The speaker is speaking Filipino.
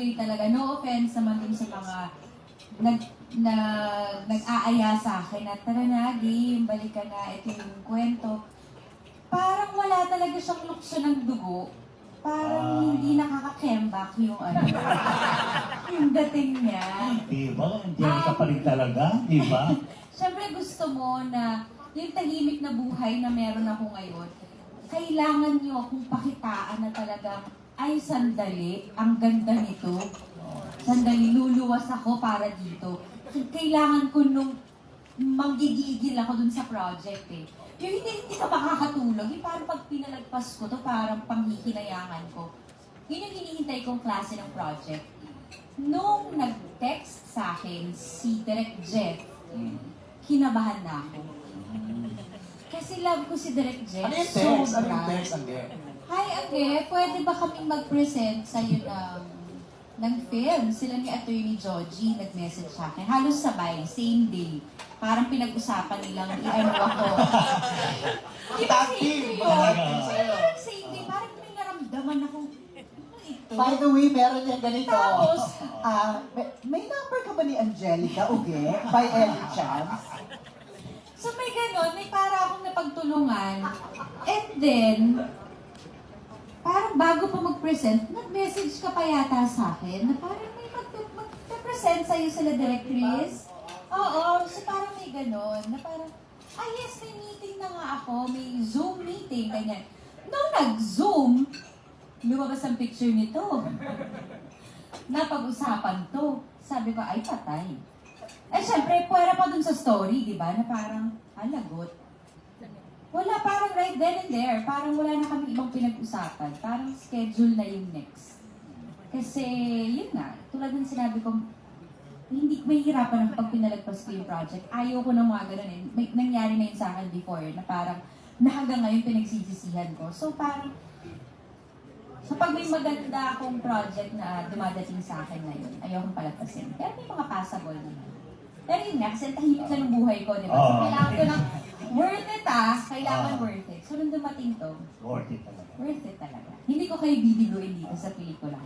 nagbibigay talaga. No offense naman din sa mga nag, na, nag-aaya sa akin na tara na, game, balikan na, ito yung kwento. Parang wala talaga siyang lukso ng dugo. Parang Ah. hindi nakaka-comeback yung ano, yung dating niya. Diba? Angelica pa rin talaga, diba? Siyempre gusto mo na yung tahimik na buhay na meron ako ngayon, kailangan niyo akong pakitaan na talagang, ay sandali, ang ganda nito. Sandali, luluwas ako para dito. Kailangan ko nung manggigigil ako dun sa project eh. Yung hindi, hindi ka makakatulog, yung parang pag pinalagpas ko to, parang panghihinayangan ko. Yun yung hinihintay kong klase ng project. Nung nag-text sa akin si Direk Jeff, kinabahan na ako. Kasi love ko si Direk Jeff. Ano yung text? Ano yung text? Ang gaya. Hi, Age, pwede ba kaming mag-present sa'yo ng, ng film? Sila ni Attorney Joji nag-message sa akin. Halos sabay, same day. Parang pinag-usapan nilang i-ano ako. Di ba same team. day yun? Parang same day. Parang may naramdaman ito? By the way, meron yan ganito. Tapos, Ah, may, may number ka ba ni Angelica Uge? By any chance? So may ganon, may para akong napagtulungan. And then, parang bago pa mag-present, nag-message ka pa yata sa akin na parang may mag- mag-present sa'yo sila Direct Chris. Oo, so parang may ganon, na parang, ah yes, may meeting na nga ako, may Zoom meeting, ganyan. Nung nag-Zoom, lumabas ang picture nito. Napag-usapan to. Sabi ko, ay patay. Eh, syempre, pwera pa dun sa story, di ba? Na parang, halagot. Wala, parang right then and there. Parang wala na kami ibang pinag-usapan. Parang schedule na yung next. Kasi, yun nga, tulad ng sinabi ko, hindi may hirapan ako pag pinalagpas ko yung project. Ayaw ko ng mga ganun eh. May, nangyari na yun sa akin before na parang na hanggang ngayon pinagsisisihan ko. So parang So pag may maganda akong project na dumadating sa akin ngayon, ayaw kong palagpasin. Pero may mga passable naman. Pero yun nga, kasi tahimik na ng buhay ko, di ba? So Oo. kailangan ko ng worth it ah, kailangan Oo. worth it. So nung dumating to, Worth it talaga. worth it talaga. Hindi ko kayo bibiguin dito sa pelikula.